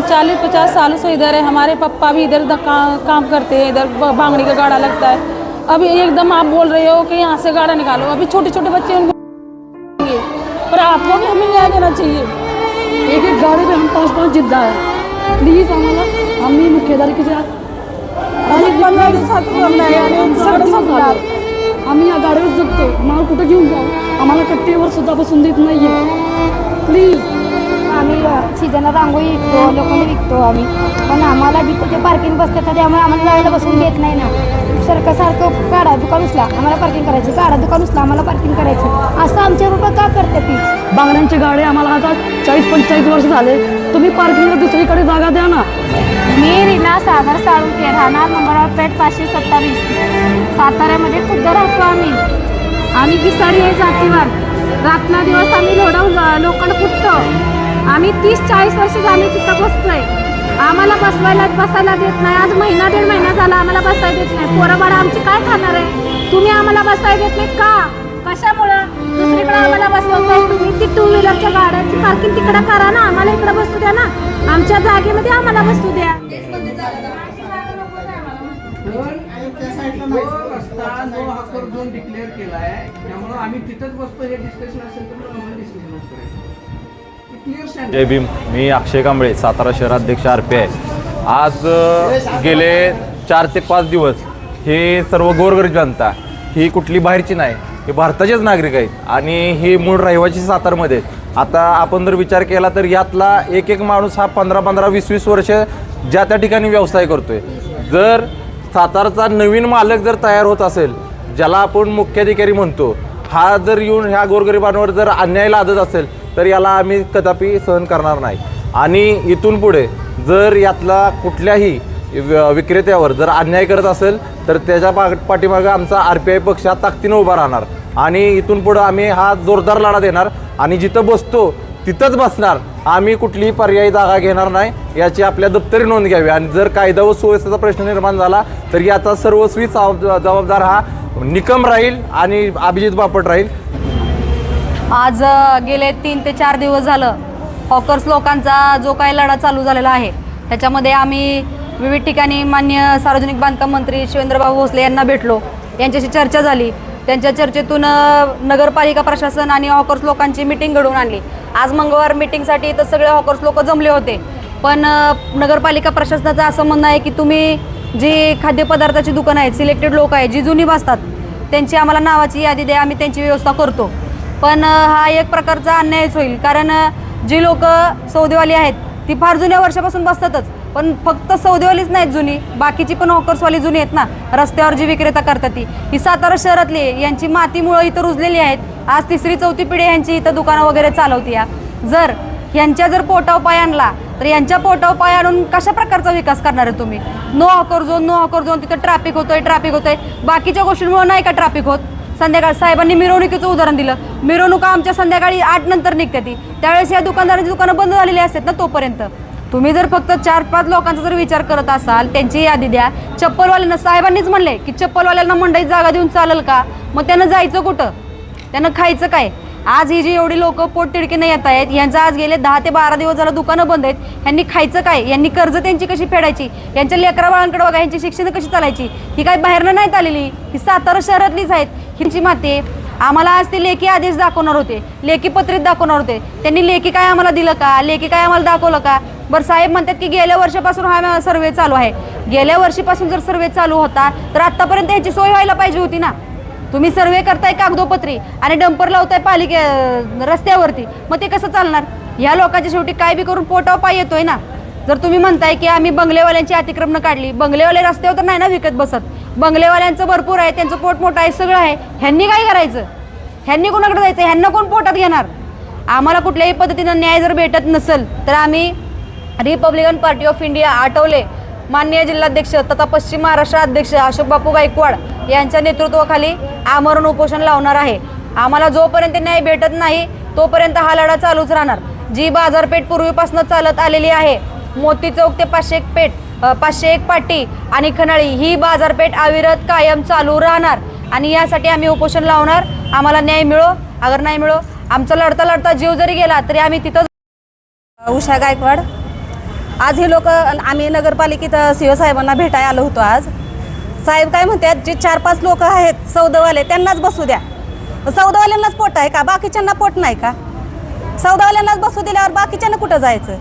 हम चालीस पचास सालों से इधर है। हमारे पप्पा भी इधर का, काम करते हैं। इधर भांगड़ी का गाड़ा लगता है। अभी एकदम आप बोल रहे हो कि यहाँ से गाड़ा निकालो। अभी छोटे छोटे बच्चे उनको पर आपको भी हमें न्याय देना चाहिए। एक एक गाडी पे हम पाच पाच जिद्दा आहे प्लीज़ हमारा दिवसात नाही आणि सगळं संपणार आम्ही या गाडीवर जगतो माल कुठं घेऊन जाऊ आम्हाला कट्टेवर सुद्धा बसून देत नाहीये प्लीज़। आम्ही सीजनला रांगोळी विकतो लोखंड विकतो आम्ही. पण आम्हाला जिथे ते पार्किंग बसतात त्यामुळे आम्हाला जायला बसून देत नाही ना. सारखं सारखं काढा दुकान उचला आम्हाला पार्किंग करायची. काढा दुकान उचला आम्हाला पार्किंग करायची. असं आमच्या बाबा का करते ती? बांगड्यांचे गाडे आम्हाला आता चाळीस पंचेचाळीस वर्ष झाले. तुम्ही पार्किंगला दुसरीकडे जागा द्या ना. मी रीना सागर साळुंके राहणार नंबर पेठ पाचशे सत्तावीस. साताऱ्यामध्ये खुद्द राहतो आम्ही. आम्ही किसारी आहे जातीवाद रात्र दिवस आम्ही लोढवून लोखंड फुटतो. आम्ही तीस चाळीस वर्ष झाली तिथं बसतोय. आम्हाला बसवायला बसायला देत नाही. आज महिना दीड महिना झाला आम्हाला बसायला देत नाही. पोरंबाळ आमची काय खाणार आहे? तुम्ही आम्हाला बसायला देत नाही का? कशामुळं? दुसरीकडे आम्हाला बसवताय तुम्ही. ती टू व्हीलरच्या गाड्यांची पार्किंग तिकडं करा ना. आम्हाला इकडं बसू द्या ना. आमच्या जागेमध्ये आम्हाला बसू द्या. डिक्लेअर केला आहे त्यामुळे आम्ही तिथंच बसतो हे डिस्कशन असेल तर मग जय भीम. मी अक्षय कांबळे सातारा शहराध्यक्ष आर पी आय. आज गेले चार ते पाच दिवस हे सर्व गोरगरीब जनता ही कुठली बाहेरची नाही हे भारताचेच नागरिक आहेत आणि हे मूळ रहिवासी सातारमध्ये आता आपण जर विचार केला तर यातला एक एक माणूस हा पंधरा पंधरा वीस वीस वर्ष ज्या त्या ठिकाणी व्यवसाय करतोय. जर सातारचा नवीन मालक जर तयार होत असेल ज्याला आपण मुख्याधिकारी म्हणतो हा जर येऊन ह्या गोरगरिबांवर जर अन्याय लादत असेल तर याला आम्ही कदापि सहन करणार नाही. आणि इथून पुढे जर यातला कुठल्याही विक्रेत्यावर जर अन्याय करत असेल तर त्याच्या पा पाठीमागं आमचा आर पी आय पक्ष हा ताकदीनं उभा राहणार. आणि इथून पुढं आम्ही हा जोरदार लढा देणार आणि जिथं बसतो तिथंच बसणार. आम्ही कुठलीही पर्यायी जागा घेणार नाही याची आपल्या दप्तरी नोंद घ्यावी. आणि जर कायदा व सुव्यवस्थेचा प्रश्न निर्माण झाला तर याचा सर्वस्वी जबाबदार हा निकम राहील आणि अभिजित बापट राहील. आज गेले तीन ते चार दिवस झालं हॉकर्स लोकांचा जो काही लढा चालू झालेला आहे त्याच्यामध्ये आम्ही विविध ठिकाणी मान्य सार्वजनिक बांधकाम मंत्री शिवेंद्रबाबू भोसले यांना भेटलो. यांच्याशी चर्चा झाली. त्यांच्या चर्चेतून नगरपालिका प्रशासन आणि हॉकर्स लोकांची मिटिंग घडवून आणली. आज मंगळवार मिटिंगसाठी इथं सगळे हॉकर्स लोक जमले होते. पण नगरपालिका प्रशासनाचं असं म्हणणं आहे की तुम्ही जी खाद्यपदार्थाची दुकानं आहेत सिलेक्टेड लोक आहेत जी जुनी बसतात त्यांची आम्हाला नावाची यादी द्या आम्ही त्यांची व्यवस्था करतो. पण हा एक प्रकारचा अन्यायच होईल. कारण जी लोक सौदेवाली आहेत ती फार जुन्या वर्षापासून बसतातच. पण फक्त सौदेवालीच नाहीत जुनी. बाकीची पण हॉकर्सवाली जुनी आहेत ना. रस्त्यावर जी विक्रेता करतात ती. ही सातारा शहरातली आहे. यांची मातीमुळं इथं रुजलेली आहेत. आज तिसरी चौथी पिढी यांची इथं दुकानं वगैरे चालवती या जर यांच्या जर पोटाव पाय आणला तर यांच्या पोटाव पाय आणून कशा प्रकारचा विकास करणार आहे तुम्ही? No hawker zone no hawker zone तिथं ट्रॅफिक होतोय ट्रॅफिक होतोय. बाकीच्या गोष्टींमुळे नाही का ट्रॅफिक होत? संध्याकाळ साहेबांनी मिरवणुकीचं उदाहरण दिलं. मिरवणुका आमच्या संध्याकाळी आठ नंतर निघते ती. त्यावेळेस या दुकानदारांची दुकानं बंद झालेली असतात ना तोपर्यंत. तुम्ही जर फक्त चार पाच लोकांचा जर विचार करत असाल त्यांची यादी द्या. चप्पलवाल्यांना साहेबांनीच म्हणले की चप्पलवाल्यांना मंडईत जागा देऊन चालेल का? मग त्यांना जायचं कुठं? त्यांना खायचं काय? आज ही जी एवढी लोक पोटतिडकीनं येत आहेत यांचं आज गेले दहा ते बारा दिवस झालं दुकानं बंद आहेत. यांनी खायचं काय? यांनी कर्ज त्यांची कशी फेडायची? यांच्या लेकरा बाळांकडे बघा यांची शिक्षण कशी चालायची? ही काय बाहेरनं नाहीत आलेली? ही सातारा शहरातलीच आहेत. ह्यांची माते आम्हाला आज ते लेखी आदेश दाखवणार होते. लेखी पत्रित दाखवणार होते. त्यांनी लेखी काय आम्हाला दिलं का? लेखी काय आम्हाला दाखवलं का? बरं साहेब म्हणतात की गेल्या वर्षापासून हा सर्वे चालू आहे. गेल्या वर्षीपासून जर सर्वे चालू होता तर आत्तापर्यंत याची सोय व्हायला पाहिजे होती ना? तुम्ही सर्वे करताय कागदोपत्री आणि डंपर लावताय पालिके रस्त्यावरती. मग ते कसं चालणार? ह्या लोकांच्या शेवटी काय बी करून पोटाव पाय येतोय ना? जर तुम्ही म्हणताय की आम्ही बंगलेवाल्यांची अतिक्रमणं काढली. बंगलेवाले रस्त्यावर तर नाही ना विकत बसत. बंगलेवाल्यांचं भरपूर आहे त्यांचं पोट मोठं आहे सगळं आहे. ह्यांनी काय करायचं? ह्यांनी कोणाकडे जायचं? ह्यांना कोण पोटात घेणार? आम्हाला कुठल्याही पद्धतीनं न्याय जर भेटत नसेल तर आम्ही Republican Party of India Athawale. माननीय जिल्हाध्यक्ष तथा पश्चिम महाराष्ट्र अध्यक्ष अशोक बापू गायकवाड यांच्या नेतृत्वाखाली आमरण उपोषण लावणार आहे. आम्हाला जोपर्यंत न्याय भेटत नाही तोपर्यंत हा लढा चालूच राहणार. जी बाजारपेठ पूर्वीपासून चालत आलेली आहे मोती चौक ते पाचशे एक पेठ. पाचशे एक पाटी आणि खनाळी ही बाजारपेठ अविरत कायम चालू राहणार. आणि यासाठी आम्ही उपोषण लावणार. आम्हाला न्याय मिळो. अगर नाही मिळो आमचा लढता लढता जीव जरी गेला तरी आम्ही तिथं उषा गायकवाड आज हे लोक आम्ही नगरपालिकेत सी ओ साहेबांना भेटायला आलो होतो आज. साहेब काय म्हणतात जे चार पाच लोक आहेत सौदावाले त्यांनाच बसू द्या. सौदावाल्यांनाच पोट आहे का? बाकीच्यांना पोट नाही का? सौदावाल्यांनाच बसू दिल्यावर बाकीच्यांना कुठं जायचं?